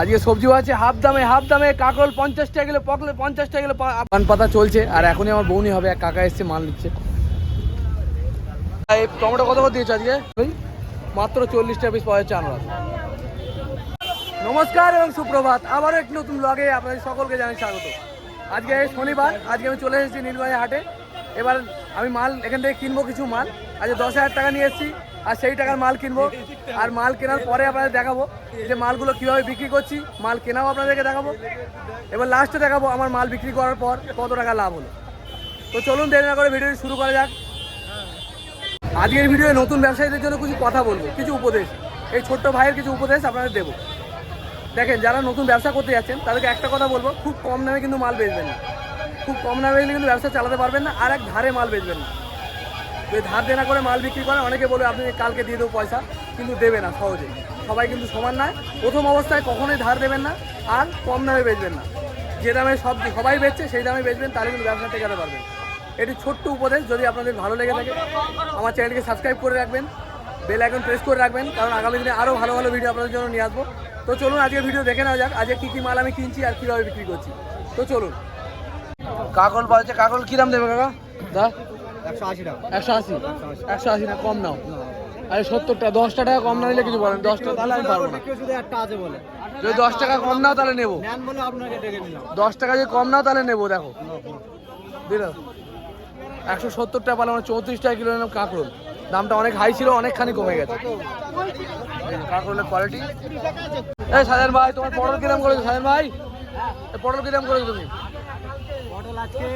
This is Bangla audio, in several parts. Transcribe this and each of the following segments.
আজকে সবজি আছে, হাফ দামে হাফ দামে, কাকরোল পঞ্চাশ টাকা কিলো পকলে পঞ্চাশ টাকা কিলো পান পাতা চলছে, আর এখনই আমার বৌনি হবে, এক কাকা এসছে, মাল নিচ্ছে। টমেটো কত করে দিয়েছে আজকে? মাত্র চল্লিশ টাকা পিস পাওয়া যাচ্ছে আনারস। নমস্কার এবং সুপ্রভাত, আবারও একটি নতুন ব্লগে আপনাদের সকলকে জানাই স্বাগত। আজকে শনিবার, আজকে আমি চলে এসেছি নীলবাড়ি হাটে। এবার আমি মাল এখান থেকে কিনবো কিছু মাল। আজকে দশ হাজার টাকা নিয়ে এসেছি। আর সেই টাকার মাল কিনবো। আর মাল কেনার পরে আপনাদের দেখাবো যে মালগুলো কীভাবে বিক্রি করছি, মাল কেনাও আপনাদেরকে দেখাবো। এবার লাস্টে দেখাবো আমার মাল বিক্রি করার পর কত টাকা লাভ হলো। তো চলুন দেরি না করে ভিডিওটি শুরু করা যাক। আজকের ভিডিওয়ে নতুন ব্যবসায়ীদের জন্য কিছু কথা বলব, কিছু উপদেশ। এই ছোট্ট ভাইয়ের কিছু উপদেশ আপনাদের দেবো। দেখেন, যারা নতুন ব্যবসা করতে যাচ্ছেন, তাদেরকে একটা কথা বলব, খুব কম দামে কিন্তু মাল বেচবেন না। খুব কম দামে কিন্তু ব্যবসা চালাতে পারবেন না, আর এক ধারে মাল বেচবেন না। ধার দেনা করে মাল বিক্রি করে অনেকে বলবে আপনি কালকে দিয়ে দেবো পয়সা কিন্তু দেবে না সহজে। সবাই কিন্তু সমান নয়। প্রথম অবস্থায় কখনোই ধার দেবেন না আর কম দামে বেচবেন না। যে দামে সব সবাই বেচছে সেই দামে বেচবেন তাহলে কিন্তু ব্যবসা টেকাতে পারবেন। এটি ছোট্ট উপদেশ যদি আপনাদের ভালো লেগে থাকে আমার চ্যানেলকে সাবস্ক্রাইব করে রাখবেন বেল আইকন প্রেস করে রাখবেন কারণ আগামী দিনে আরও ভালো ভালো ভিডিও আপনাদের জন্য নিয়ে আসব। তো চলুন আজকে ভিডিও দেখে নেওয়া যাক আজকে কী কী মাল আমি কিনছি আর কীভাবে বিক্রি করছি। তো চলুন। কাকল পাচ্ছে কাকল কী দাম দেবে কাকা? দা? একশো আশি টাকা। একশো আশি? একশো আশি। না কম নাও। আরে সত্তরটা দশটা টাকা কম না নিলে কিছু বলেন দশটা তাহলে আমি পারব না। যদি দশ টাকা কম নাও তাহলে নেব। দশ টাকা যদি কম নাও তাহলে নেব দেখো। দিল একশো মানে চৌত্রিশ টাকা কিলো নিলাম কাঁকড়োল দামটা অনেক হাই ছিল অনেকখানি কমে গেছে। কাঁকড়োলের কোয়ালিটি এই সাজান ভাই তোমার পটল কিরাম করেছ সাজান ভাই? পটল কিরাম করেছ তুমি? পটল আজকে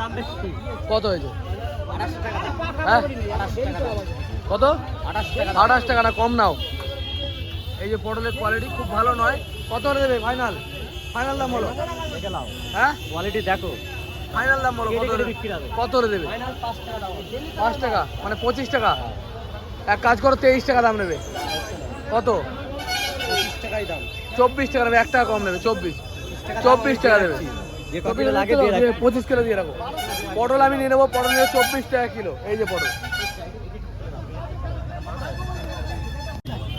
দাম বেশি। কত হয়েছে? দাম। হ্যাঁ? দাম। কত? আঠাশ টাকা না কম নাও। এই যে পটলের কোয়ালিটি খুব ভালো নয়। কত করে দেবে? ফাইনাল ফাইনাল দাম বলো। হ্যাঁ? কোয়ালিটি দেখো। ফাইনাল দাম বলো কত কত করে দেবে? পাঁচ টাকা? মানে পঁচিশ টাকা? এক কাজ করো তেইশ টাকা দাম নেবে। কত? পঁচিশ টাকাই দাম। চব্বিশ টাকা নেবে এক টাকা কম নেবে চব্বিশ। চব্বিশ টাকা দেবে কত পঁচিশ কিলো দিয়ে রাখো। পটল আমি নিয়ে নেব পটল নিয়ে চব্বিশ টাকা কিলো এই যে পটল।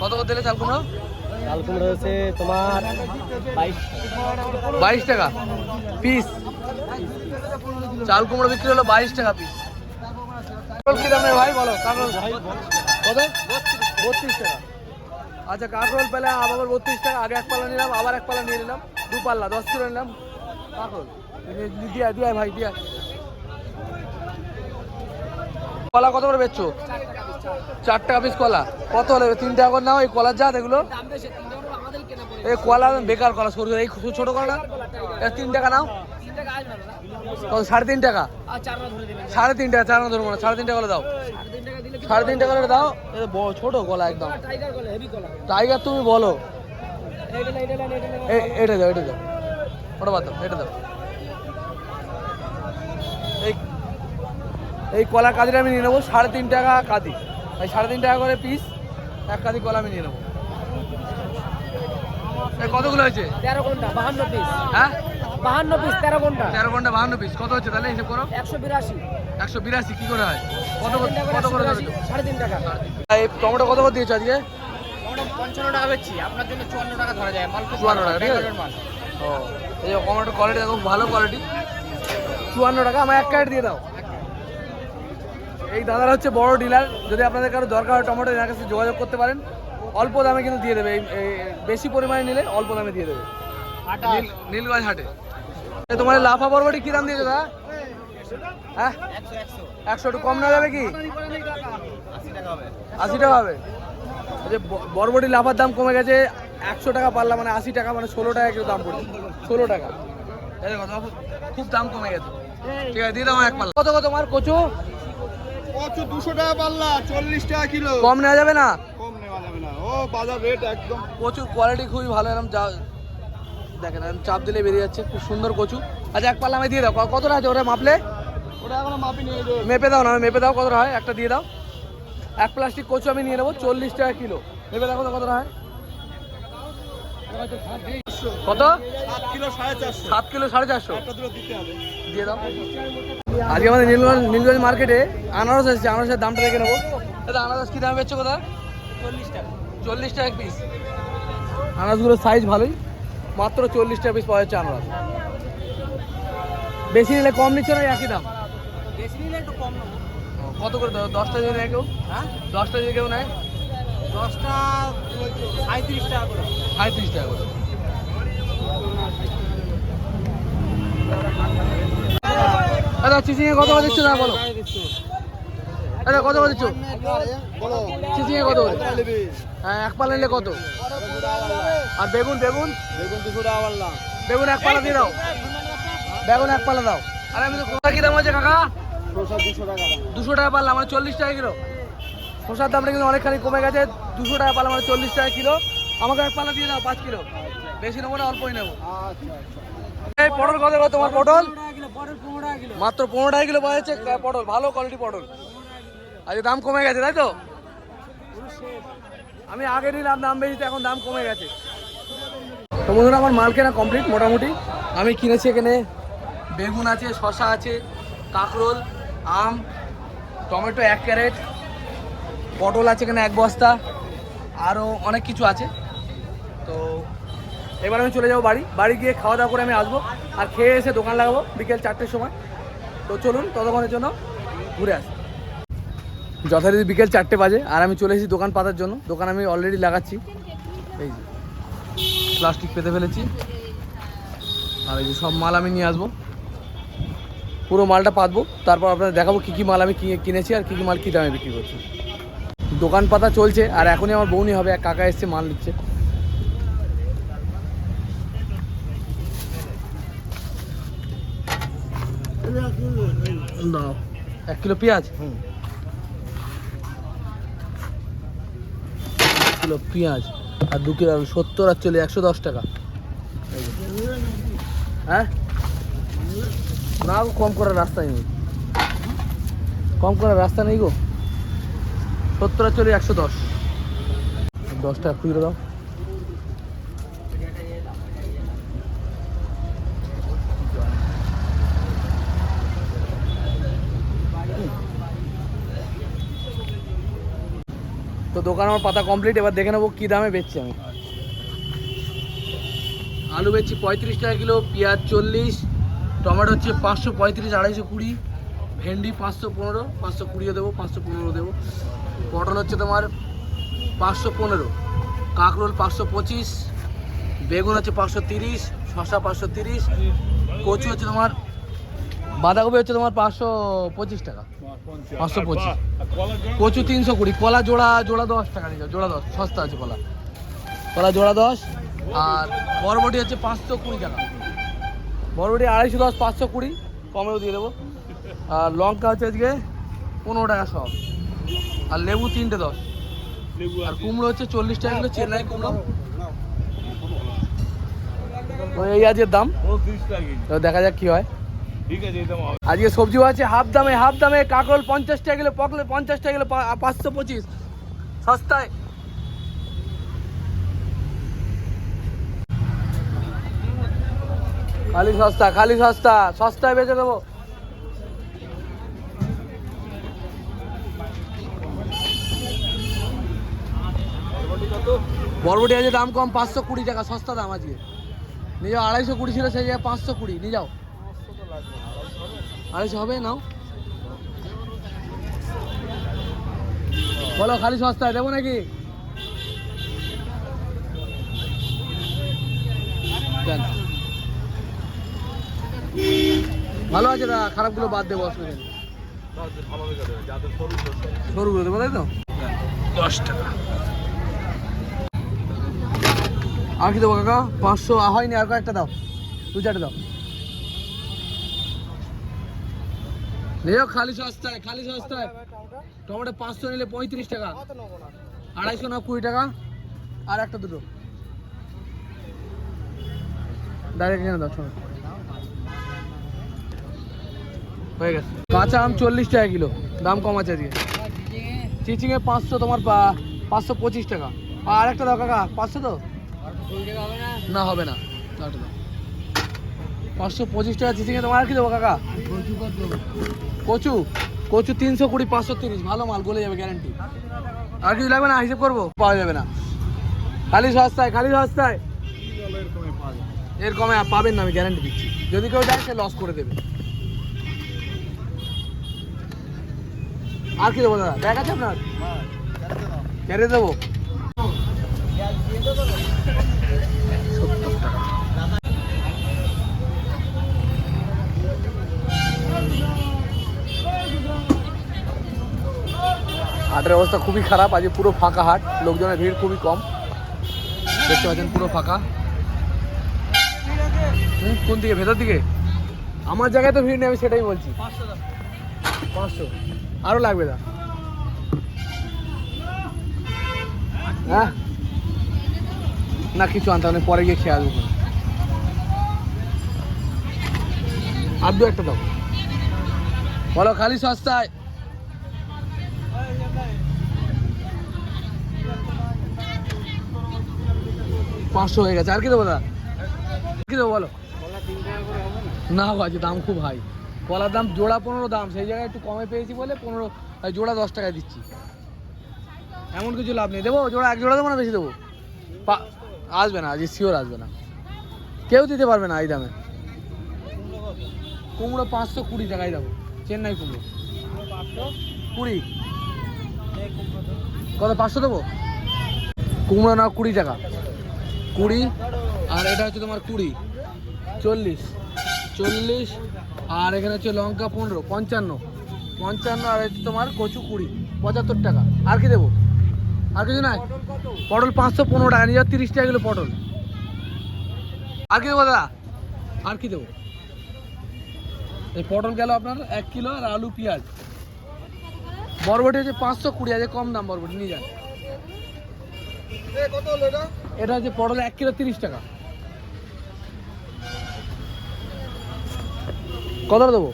কত করে দিলে চাল কুমড়ো? লাল কুমড়ো হচ্ছে তোমার বাইশ। বাইশ টাকা পিস। চাল কুমড়ো বিক্রি হলো বাইশ টাকা পিস। কাঁকরোল কি দামে ভাই বলো? কাঁকরোল কত? বত্রিশ টাকা। আচ্ছা কাঁকরোল পেলে আবার বত্রিশ টাকা আগে এক পাল্লা নিলাম আবার এক পাল্লা নিয়ে নিলাম দু পাল্লা দশ কিলো নিলাম। কাঁকরোল দিয়া দিয়া ভাই দিয়া। কলা কত করে বেচছো? চার টাকা পিস কলা। কত হলে? তিন টাকা করে নাও এই কলার জাত এগুলো। এই কলা বেকার কলা সরু এই ছোট কলা তিন টাকা নাও। কত? সাড়ে তিন টাকা? সাড়ে তিন টাকা চার ধরবো না সাড়ে তিন টাকা করে দাও। সাড়ে তিন টাকা করে দাও ছোট গলা একদম। টাইগার তুমি বলো। এটা দাও এটা দাও। ওটা বাদ দাও এটা দাও। এই এই কলা কাদিটা আমি নিয়ে নেব সাড়ে তিন টাকা কাদি। এই সাড়ে তিন টাকা করে পিস এক কাদি কলা আমি নিয়ে নেব। এই কতগুলো হয়েছে? তেরো ঘণ্টা বাহান্ন পিস হ্যাঁ? বাহান্ন পিস তেরো ঘণ্টা। তেরো ঘণ্টা বাহান্ন পিস কত হচ্ছে তাহলে? হিসেব করো। একশো বিরাশি। একশো বিরাশি কি করে হয়? কত কত করে ধরেছো সাড়ে তিন টাকা। এই টমেটো কত করে দিয়েছ আজকে? আমরা পঞ্চান্ন টাকা বেচছি আপনার জন্য চুয়ান্ন টাকা ধরা যায় মাল খুব চুয়ান্ন ভালো, টাকা, ঠিক আছে? ও এই যে কোয়ালিটি দেখো ভালো কোয়ালিটি চুয়ান্ন টাকা আমার এক দিয়ে দাও। এই দাদার হচ্ছে বড় ডিলার যদি আপনাদের কারও দরকার হয় টমেটো এনার কাছে যোগাযোগ করতে পারেন। অল্প দামে কিন্তু দিয়ে দেবে এই বেশি পরিমাণে নিলে অল্প দামে দিয়ে দেবে। নীল- নীলগঞ্জ হাটে। তোমার লাফা বরবটি কি দাম দিয়েছে দাদা? হ্যাঁ? একশো, একটু কম না যাবে কি? আশি টাকা হবে। যে বরবটি লাফার দাম কমে গেছে একশো টাকা পারলা মানে আশি টাকা মানে ষোলো টাকা কিলো দাম পড়ছে। ষোলো টাকা। খুব দাম কমে গেছে। ঠিক আছে দিয়ে দাও এক পাল্লা। কত কত তোমার কচু? কচু দুশো টাকা পাল্লা চল্লিশ টাকা কিলো। কম নেওয়া যাবে না? কম নেওয়া যাবে না। ও বাজার রেট একদম। কচুর কোয়ালিটি খুবই ভালো এরকম যা দেখেন চাপ দিলে বেরিয়ে যাচ্ছে। খুব সুন্দর কচু। আচ্ছা এক পাল্লা আমি দিয়ে দাও। ক- কতটা আছে ওরা মাপলে? মাপি নিয়ে যাবে মেপে দাও না মেপে দাও কতটা হয় একটা দিয়ে দাও। এক প্লাস্টিক কচু আমি নিয়ে নেব চল্লিশ টাকা কিলো। মেপে দেখো তো কতটা হয়। কত? সাত কিলো সাড়ে চারশো। সাত কিলো সাড়ে চারশো। দিতে দিয়ে দাও। আজকে আমাদের নীলগঞ্জ নীলগঞ্জ মার্কেটে আনারস এসেছে আনারসের দামটা দেখে নেব। দাদা আনারস কী দাম বেচছো কোথা চল্লিশ টাকা। চল্লিশ টাকা পিস আনারসগুলোর সাইজ ভালোই। মাত্র চল্লিশ টাকা পিস পাওয়া যাচ্ছে আনারস। বেশি নিলে কম নিচ্ছে না একই দাম? বেশি নিলে একটু কম নেব কত করে দাও? দশটা যদি নেয় কেউ? হ্যাঁ? দশটা যদি কেউ নেয়? দশটা সাঁত্রিশ টাকা করে। সাঁত্রিশ টাকা করে। দাদা চিচিংয়ে কত করে দিচ্ছ? না বলো। দাদা কত করে দিচ্ছ? চিচিংয়ে কত করে? হ্যাঁ এক পালা নিলে কত? আর বেগুন বেগুন? বেগুন দুশো টাকা পাল্লা বেগুন এক পালা দিয়ে দাও। বেগুন এক পালা দাও। আরে আমি তো কোথা কি দাম আছে কাকা? দুশো টাকা পারলাম মানে চল্লিশ টাকা কিলো। শসার দামটা কিন্তু অনেকখানি কমে গেছে দুশো টাকা পারলাম মানে চল্লিশ টাকা কিলো। আমাকে এক পালা দিয়ে দাও পাঁচ কিলো। বেশি নেব না অল্পই নেব। আচ্ছা আচ্ছা। এই পটল কত করে তোমার পটল? মাত্র পনেরো টাকা কিলো পাওয়া যাচ্ছে পটল ভালো কোয়ালিটি পটল। আজকে দাম কমে গেছে তাই তো? আমি আগে নিলাম দাম বেশি এখন দাম কমে গেছে। তো বন্ধুরা আমার মাল কেনা কমপ্লিট মোটামুটি। আমি কিনেছি এখানে বেগুন আছে শশা আছে কাঁকরোল আম, টমেটো এক ক্যারেট, পটল আছে এখানে এক বস্তা আরও অনেক কিছু আছে। তো এবার আমি চলে যাব বাড়ি। বাড়ি গিয়ে খাওয়া দাওয়া করে আমি আসব আর খেয়ে এসে দোকান লাগাবো বিকেল চারটের সময়। তো চলুন ততক্ষণের জন্য ঘুরে আসি। যথারীতি বিকেল চারটে বাজে আর আমি চলে এসেছি দোকান পাতার জন্য। দোকান আমি অলরেডি লাগাচ্ছি। এই যে, প্লাস্টিক পেতে ফেলেছি। আর এই যে সব মাল আমি নিয়ে আসব। পুরো মালটা পাতবো তারপর আপনাদের দেখাবো কী কী মাল আমি কিনে- কিনেছি আর কী কী মাল কী দামে বিক্রি করছি। দোকান পাতা চলছে আর এখনই আমার বৌনি হবে এক কাকা এসছে মাল নিচ্ছে এক কিলো পেঁয়াজ? এক কিলো পেঁয়াজ আর দু কিলো সত্তর আর চলে একশো দশ টাকা। হ্যাঁ? না কম করার রাস্তা নেই। কম করার রাস্তা নেই গো। সত্তর আর চলে একশো দশ। দশ টাকা খুচরো দাও। তো দোকান আমার পাতা কমপ্লিট এবার দেখে নেব কী দামে বেচছি আমি। আলু বেচছি পঁয়ত্রিশ টাকা কিলো, পেঁয়াজ চল্লিশ টমেটো হচ্ছে পাঁচশো পঁয়ত্রিশ, আড়াইশো কুড়ি। ভেন্ডি পাঁচশো পনেরো, পাঁচশো কুড়িও দেবো, পাঁচশো পনেরো দেবো। পটল হচ্ছে তোমার পাঁচশো পনেরো, কাঁকরোল পাঁচশো পঁচিশ, বেগুন হচ্ছে পাঁচশো তিরিশ, শসা পাঁচশো তিরিশ, কচু হচ্ছে তোমার, বাঁধাকপি হচ্ছে তোমার পাঁচশো পঁচিশ টাকা। পাঁচশো পঁচিশ। কচু তিনশো কুড়ি, কলা জোড়া জোড়া দশ টাকা নিয়ে জোড়া দশ, সস্তা আছে কলা। কলা জোড়া দশ, আর বরবটি হচ্ছে পাঁচশো কুড়ি টাকা। বরবটি আড়াইশো দশ পাঁচশো কুড়ি কমেও দিয়ে দেবো। আর লঙ্কা হচ্ছে আজকে পনেরো টাকা সব। আর লেবু তিনটে দশ। আর কুমড়ো হচ্ছে চল্লিশ টাকা কিলো চেন্নাই কুমড়ো। এই আজকের দাম। তো দেখা যাক কি হয়। আজকে সবজি আছে হাফ দামে হাফ দামে কাকরোল পঞ্চাশ টাকা কিলো পকলে পঞ্চাশ টাকা কিলো পাঁচশো পঁচিশ। সস্তায়। খালি সস্তা খালি সস্তা, সস্তায় বেচে দেবো। বরবটি আছে দাম কম, পাঁচশো কুড়ি টাকা, সস্তা দাম আজকে। নিয়ে যাও, আড়াইশো কুড়ি ছিল, সেই জায়গায় পাঁচশো কুড়ি, নিয়ে যাও। আড়াইশো হবে? নাও। বলো, খালি সস্তায় দেবো নাকি। ভালো আছে দা খারাপগুলো বাদ দেবো অসুবিধা নেই সরুগুলো দেবো তাই তো? দশ টাকা। আর কি দেবো কাকা? পাঁচশো হয়নি আর কয়েকটা দাও। দু চারটে দাও। নিও খালি সস্তায় খালি সস্তায়। টমেটো পাঁচশো নিলে পঁয়ত্রিশ টাকা। আড়াইশো না কুড়ি টাকা। আর একটা দুটো। ডাইরেক্ট এনে দাও শোনো। হয়ে গেছে। কাঁচা আম চল্লিশ টাকা কিলো, দাম কম আছে আজকে। চিচিংয়ে পাঁচশো, তোমার পাঁচশো পঁচিশ টাকা। আর একটা দাও কাকা, পাঁচশো তো? না, হবে না। পাঁচশো পঁচিশ টাকা চিচিংয়ে, তোমার আর কি দেবো কাকা? কচু। কচু তিনশো কুড়ি, পাঁচশো তিরিশ। ভালো মাল, গলে যাবে গ্যারান্টি আর কিছু লাগবে না? হিসেব করব? পাওয়া যাবে না। খালি সস্তায় খালি সস্তায়। এর কমে পাবেন না, আমি গ্যারান্টি দিচ্ছি। যদি কেউ যায় সে লস করে দেবে। আর কি দেবো দাদা? ব্যাগ আপনার? কেটে দেবো। হাটের অবস্থা খুবই খারাপ, আজকে পুরো ফাঁকা হাট, লোকজনের ভিড় খুবই কম। দেখতে পাচ্ছেন পুরো ফাঁকা। কোন দিকে? ভেতর দিকে? আমার জায়গায় তো ভিড় নেই, আমি সেটাই বলছি। পাঁচশো। আরও লাগবে দা। হ্যাঁ? না, কিছু আনতে হবে পরে গিয়ে খেয়ে আসব। আর দু একটা দাও। বলো, খালি সস্তায়। পাঁচশো হয়ে গেছে। আর কি দেবো দাদা কি দেবো বলো? না বাজে দাম খুব হাই কলার দাম, জোড়া পনেরো দাম, সেই জায়গায় একটু কমে পেয়েছি বলে পনেরো জোড়া দশ টাকায় দিচ্ছি। এমন কিছু লাভ নেই। দেবো জোড়া, এক জোড়া দেবো না বেশি দেবো? আসবে না, আজ শিওর আসবে না। কেউ দিতে পারবে না এই দামে। কুমড়ো পাঁচশো কুড়ি টাকায় দেবো। চেন্নাই কুমড়ো। কুড়ি। কত, পাঁচশো দেবো? কুমড়ো না কুড়ি টাকা। কুড়ি, আর এটা হচ্ছে তোমার কুড়ি। চল্লিশ। চল্লিশ আর এখানে হচ্ছে লঙ্কা পনেরো পঞ্চান্ন। পঞ্চান্ন আর হচ্ছে তোমার কচু কুড়ি পঁচাত্তর টাকা। আর কি দেবো? আর কিছু নাই? পটল পাঁচশো পনেরো টাকা নিয়ে তিরিশ টাকা কিলো পটল। আর কি দেবো দাদা? আর কি দেবো? এই পটল গেল আপনার এক কিলো আর আলু পেঁয়াজ। বরবটি হচ্ছে পাঁচশো কুড়ি আছে কম দাম বরবটি নিয়ে যান। এটা হচ্ছে পটল এক কিলো তিরিশ টাকা। কত দেবো?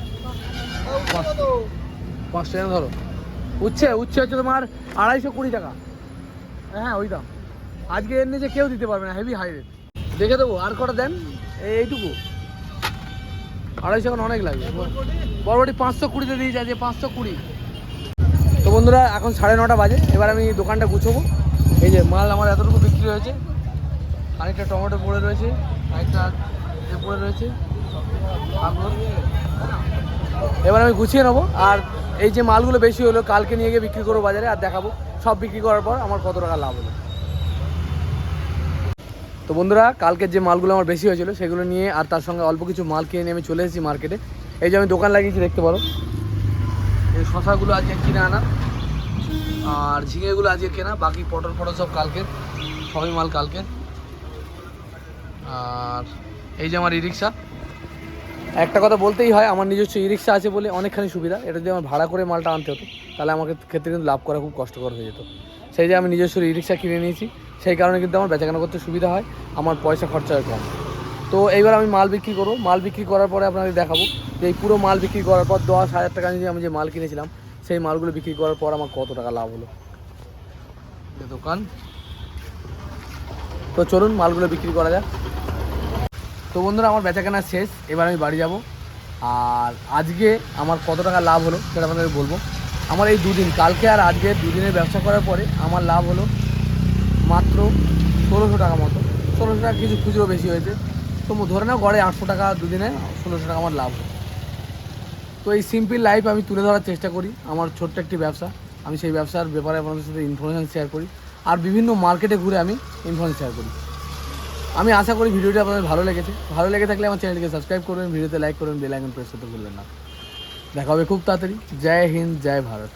পাঁচ টাকা ধরো। উচ্ছে উচ্ছে হচ্ছে তোমার আড়াইশো কুড়ি টাকা। হ্যাঁ ওই দাম। আজকে এর নিচে কেউ দিতে পারবে না হেভি হাই রেট দেখে দেবো, আর কটা দেন? এই- এইটুকু। আড়াইশো এখন অনেক লাগবে। বরবটি পাঁচশো কুড়িতে দিয়েছে আজকে পাঁচশো কুড়ি। তো বন্ধুরা, এখন সাড়ে নটা বাজে। এবার আমি দোকানটা গুছবো। এই যে মাল আমার এতটুকু বিক্রি হয়েছে। আরেকটা টমেটো পড়ে রয়েছে, আরেকটা পড়ে রয়েছে। এবার আমি গুছিয়ে নেব। আর এই যে মালগুলো বেশি হলো, কালকে নিয়ে গিয়ে বিক্রি করব বাজারে আর দেখাবো। সব বিক্রি করার পর আমার কত টাকা লাভ হলো। তো বন্ধুরা, কালকের যে মালগুলো আমার বেশি হয়েছিল, সেগুলো নিয়ে আর তার সঙ্গে অল্প কিছু মাল কিনে নিয়ে আমি চলে এসেছি মার্কেটে। এই যে আমি দোকান লাগিয়েছি, দেখতে পারো। এই শশাগুলো আজকে কিনে আনা, আর ঝিঙেগুলো আজকে কেনা, বাকি পটল ফটল সব কালকের, সবই মাল কালকের। আর এই যে আমার ই রিক্সা একটা কথা বলতেই হয়, আমার নিজস্ব ই রিক্সা আছে বলে অনেকখানি সুবিধা। এটা যদি আমার ভাড়া করে মালটা আনতে হতো, তাহলে আমাকে ক্ষেত্রে কিন্তু লাভ করা খুব কষ্টকর হয়ে যেত। সেই যে আমি নিজস্ব ই রিক্সা কিনে নিয়েছি, সেই কারণে কিন্তু আমার বেচাকেনা করতে সুবিধা হয়, আমার পয়সা খরচা হয় কম। তো এইবার আমি মাল বিক্রি করব। মাল বিক্রি করার পরে আপনাদের দেখাবো যে এই পুরো মাল বিক্রি করার পর দশ হাজার টাকা নিয়ে আমি যে মাল কিনেছিলাম, সেই মালগুলো বিক্রি করার পর আমার কত টাকা লাভ হলো। দোকান। তো চলুন, মালগুলো বিক্রি করা যাক। তো বন্ধুরা, আমার বেচাকেনা শেষ। এবার আমি বাড়ি যাব। আর আজকে আমার কত টাকা লাভ হলো সেটা আপনাদের বলব। আমার এই দুদিন, কালকে আর আজকে দুদিনের ব্যবসা করার পরে আমার লাভ হলো মাত্র ষোলোশো টাকা মতো। ষোলোশো টাকা কিছু খুচরো বেশি হয়েছে। তো ধরে নাও, গড়ে আটশো টাকা দুদিনে ষোলোশো টাকা আমার লাভ হলো। তো এই সিম্পল লাইফ আমি তুলে ধরার চেষ্টা করি। আমার ছোট্ট একটি ব্যবসা। আমি সেই ব্যবসার ব্যাপারে আপনাদের সাথে ইনফরমেশান শেয়ার করি। আর বিভিন্ন মার্কেটে ঘুরে আমি ইনফরমেশন শেয়ার করি। আমি আশা করি ভিডিওটি আপনাদের ভালো লেগেছে। ভালো লেগে থাকলে আমার চ্যানেলটিকে সাবস্ক্রাইব করবেন, ভিডিওতে লাইক করবেন, বেল আইকন প্রেস করতে ভুলবেন না। দেখা হবে খুব তাড়াতাড়ি। জয় হিন্দ, জয় ভারত।